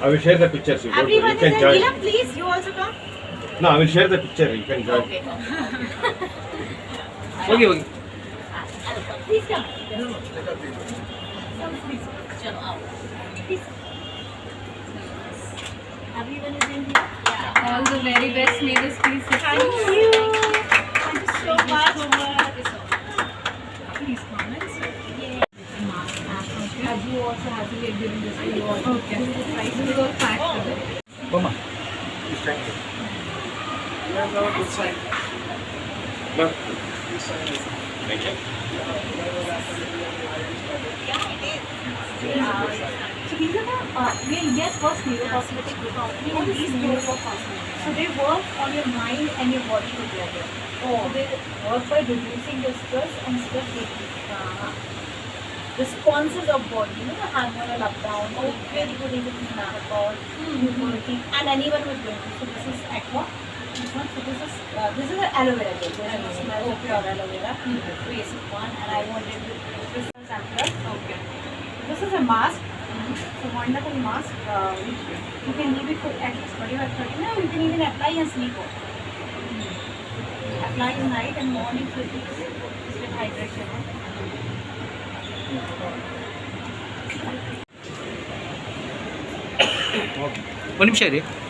I will share the pictures. You, you can join. Neelam, please, you also come. No, I will share the picture. You can join. Okay. okay, okay. Please come. Please. Please. Everyone is in here. All the very best. May this peace. Thank you. No. Thank you. So these are the, uh, we are India's first neurocosmetic company and these neurocosmetics. So they work on your mind and your body together. Oh. So they work by reducing your stress and stress uh, responses of body, you know, the hormonal up down, oh, very good in the menopause, puberty, and anyone who is going through. So this is aqua this one. So this is uh, this is an aloe vera gel. There's no smell of aloe vera. Mm -hmm. So yes, one. And I wanted to this is sampler. Okay. This is a mask. Mm -hmm. It's a wonderful mask. Uh, you can leave it for at least 45, 30 minutes. You can even apply and sleep. Mm -hmm. Apply in night and morning for this with hydration. One minute,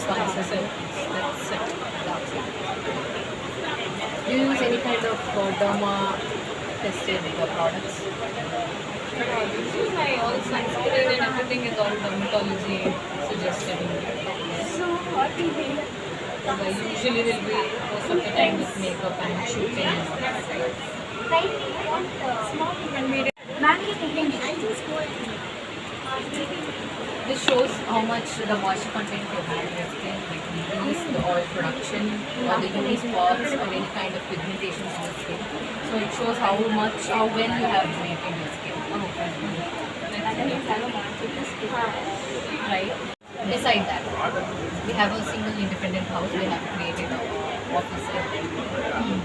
problems like voice? That's it. Do you use any kind of uh, derma tested uh, products? My all sunscreen and everything is all dermatology suggested. So what we will So I usually will be most of the time with makeup and shooting and. Right, we want uh, small and. Ma'am, you can I just go and this shows how much the moisture content you had left in, like yeast or production or the UV spots or any kind of pigmentation on your skin. So it shows how much, how well you have in your skin. Okay. Right. Beside that, we have a single independent house. We have created an office. Mm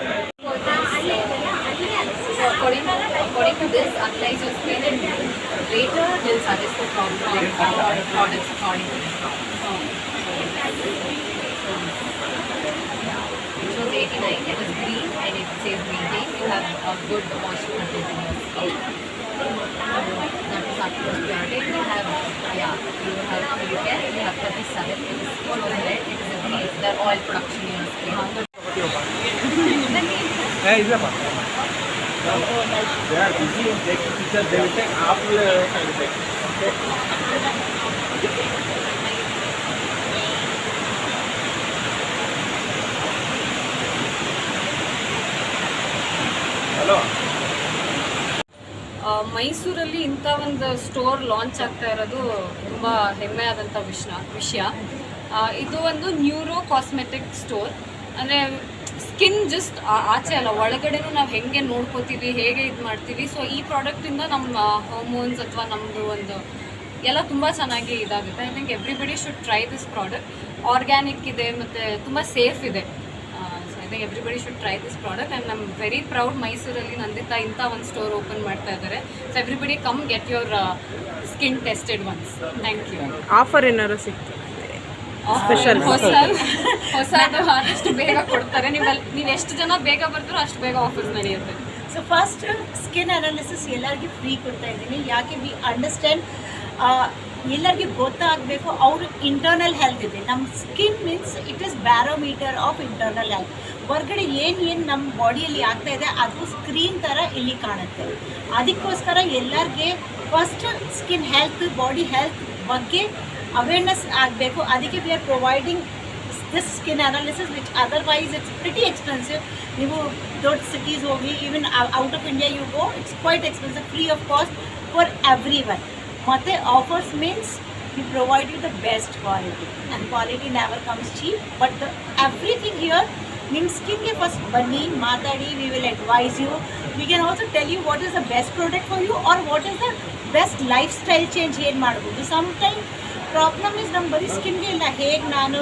-hmm. According to this, analyze your skin and later will suggest the problem or products according to this problem. So, it 89, it is green and it says maintain. You have a good moisture content in your skin. That is article You have, yeah, you have, you can, you have 37. It is red, it is green. They're all production in your skin. Hey, is that ನಮಸ್ಕಾರ night jar video tech teacher Dev hello ಮೈಸೂರಿನಲ್ಲಿ ಇಂತ ಒಂದು store launch ಆಗ್ತಾ ಇರೋದು ತುಂಬಾ ಹೆಮ್ಮೆ ಆದಂತ ವಿಷಯ. ಇದು ಒಂದು ನ್ಯೂರೋ ಕಾಸ್ಮೆಟಿಕ್ ಸ್ಟೋರ್ ಅಂದ್ರೆ ಸ್ಕಿನ್ ಜಸ್ಟ್ ಆಚೆ ಅಲ್ಲ, ಒಳಗಡೆನೂ ನಾವು ಹೆಂಗೆ ನೋಡ್ಕೋತೀವಿ, ಹೇಗೆ ಇದು ಮಾಡ್ತೀವಿ ಸೊ ಈ ಪ್ರಾಡಕ್ಟಿಂದ ನಮ್ಮ ಹಾರ್ಮೋನ್ಸ್ ಅಥವಾ ನಮ್ಮದು ಒಂದು ಎಲ್ಲ ತುಂಬ ಚೆನ್ನಾಗಿ ಇದಾಗುತ್ತೆ. I think everybody should try this product organic ಇದೆ, ಮತ್ತು ತುಂಬ ಸೇಫ್ ಇದೆ. So I think everybody should try this product and ನಮ್ಮ ವೆರಿ ಪ್ರೌಡ್ ಮೈಸೂರಲ್ಲಿ ನಂದಿತ ಇಂಥ ಒಂದು ಸ್ಟೋರ್ ಓಪನ್ ಮಾಡ್ತಾ ಇದ್ದಾರೆ. So everybody come get your skin tested once thank you offer ಏನಾದ್ರು ಸಿಕ್ತು? ಸ್ಪೆಷಲ್ ಹೊಸ ಹೊಸದು ಆದಷ್ಟು ಬೇಗ ಕೊಡ್ತಾರೆ. ನೀವು ನೀವು ಎಷ್ಟು ಜನ ಬೇಗ ಬರ್ತಾರೋ ಅಷ್ಟು ಬೇಗ ಆಫರ್ಸ್ ನಡೆಯುತ್ತೆ. ಸೊ ಫಸ್ಟ್ ಸ್ಕಿನ್ ಅನಾಲಿಸಿಸ್ ಎಲ್ಲರಿಗೂ ಫ್ರೀ ಕೊಡ್ತಾ ಇದ್ದೀನಿ. ಯಾಕೆ ವಿ ಅಂಡರ್ಸ್ಟ್ಯಾಂಡ್ ಎಲ್ಲರಿಗೆ ಗೊತ್ತಾಗಬೇಕು ಅವ್ರ ಇಂಟರ್ನಲ್ ಹೆಲ್ತ್ ಇದೆ. ನಮ್ಮ skin means it is barometer of internal health ಹೊರಗಡೆ ಏನು ಏನು ನಮ್ಮ ಬಾಡಿಯಲ್ಲಿ ಆಗ್ತಾ ಇದೆ ಅದು ಸ್ಕ್ರೀನ್ ಥರ ಇಲ್ಲಿ ಕಾಣುತ್ತೆ. ಅದಕ್ಕೋಸ್ಕರ ಎಲ್ಲರಿಗೆ first skin health body health ಬಗ್ಗೆ ಅವೇರ್ನೆಸ್ ಆಗಬೇಕು ಅದಕ್ಕೆ we are providing this skin analysis which otherwise it's pretty expensive ನೀವು ದೊಡ್ಡ ಸಿಟೀಸ್ ಹೋಗಿ even out of India you go it's quite expensive free of cost for everyone ಮತ್ತು offers means we provide you the best quality and quality never comes cheap but the, everything here ನಿಮ್ಮ ಸ್ಕಿನ್ಗೆ first ಬನ್ನಿ ಮಾತಾಡಿ we will advise you we can also tell you what is the best product for you or what is the best lifestyle change ಏನು ಮಾಡ್ಬೋದು some time problem is ನಮ್ಮ ಬರೀ ಸ್ಕಿನ್ಗೆ ಇಲ್ಲ. ಹೇಗೆ ನಾನು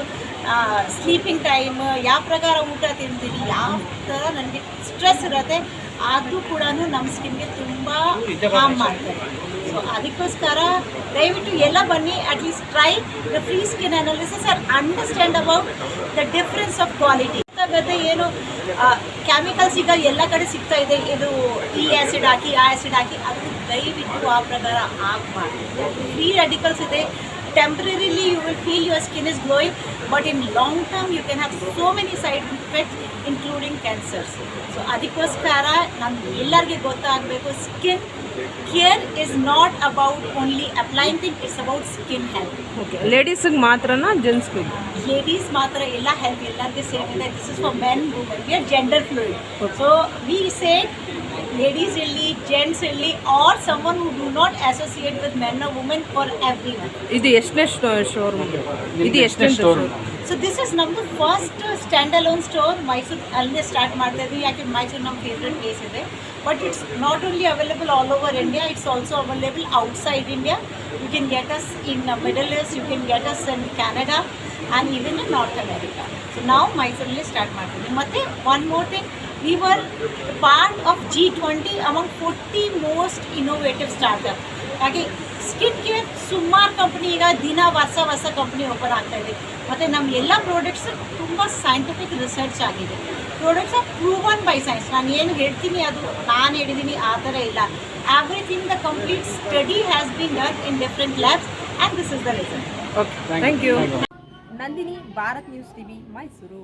ಸ್ಲೀಪಿಂಗ್ ಟೈಮ್ ಯಾವ ಪ್ರಕಾರ ಊಟ ತಿಂತೀನಿ, ಯಾವ ಥರ ನನಗೆ ಸ್ಟ್ರೆಸ್ ಇರುತ್ತೆ, ಅದು ಕೂಡ ನಮ್ಮ ಸ್ಕಿನ್ಗೆ ತುಂಬ ಹಾರ್ಮ್ ಮಾಡ್ತಾರೆ ಸೊ ಅದಕ್ಕೋಸ್ಕರ ದಯವಿಟ್ಟು ಎಲ್ಲ ಬನ್ನಿ at least try the free skin analysis or understand about the difference of quality ಗದ್ದೆ ಏನು ಕೆಮಿಕಲ್ಸ್ ಈಗ ಎಲ್ಲ ಕಡೆ ಸಿಗ್ತಾ ಇದೆ. ಇದು ಈ ಆ್ಯಸಿಡ್ ಹಾಕಿ ಆ ಆ್ಯಸಿಡ್ ಹಾಕಿ, ಅದು ದಯವಿಟ್ಟು ಆ ಪ್ರಕಾರ ಆಗಬಾರ್ದು ಫ್ರೀ ರೆಡಿಕಲ್ಸ್ ಇದೆ. Temporarily you will feel your skin is glowing but in long term you can have so many side effects including cancers so ಅದಕ್ಕೋಸ್ಕರ ನಮ್ಗೆ ಎಲ್ಲರಿಗೆ ಗೊತ್ತಾಗಬೇಕು skin care is not about only applying thing it's about skin health okay ಲೇಡೀಸಿಗೆ ಮಾತ್ರನಾ ಜೆಂಟ್ಸ್ಗೆ ladies ಮಾತ್ರ ಎಲ್ಲ health ಎಲ್ಲರಿಗೆ same ಇದೆ this is for men women we are gender fluid so we say ladies ಇರಲಿ ಜೆಂಟ್ಸ್ ಇರಲಿ or someone who do not associate with men or women for everyone ಇದು ಎಷ್ಟನೇ ಶೋರೂಮ್ ಇದು ಎಷ್ಟನೇ store? Showroom so this is ನಮ್ಮದು first stand alone store Mysuru ಅಲ್ಲೇ start ಮಾಡ್ತಾ ಇದ್ವಿ. ಯಾಕೆ ಮೈಸೂರು ನಮ್ಮ ಫೇವ್ರೆಟ್ ಪ್ಲೇಸ್ ಇದೆ. But it's not only available all over India it's also available outside India you can get us in Middle East you can get us in Canada and even in North America so ನಾವು ಮೈಸೂರಲ್ಲಿ start ಮಾಡ್ತೀವಿ ಮತ್ತು one more thing we were part of G twenty among forty most startups. ಹಾಗೆ skin care ಸುಮಾರು company ಈಗ ದಿನ ಹೊಸ ಹೊಸ ಕಂಪ್ನಿ ಓಪನ್ ಆಗ್ತಾ ಇದೆ. ಮತ್ತು ನಮ್ಮ ಎಲ್ಲ ಪ್ರಾಡಕ್ಟ್ಸ್ ತುಂಬ ಸೈಂಟಿಫಿಕ್ ರಿಸರ್ಚ್ ಆಗಿದೆ. Products are proven by science ನಾನು ಏನು ಹೇಳ್ತೀನಿ ಅದು ನಾನು ಹೇಳಿದ್ದೀನಿ ಆ ಥರ ಇಲ್ಲ. Everything the complete study has been done in different labs and this is the result okay thank you Nandini Bharat news TV Mysuru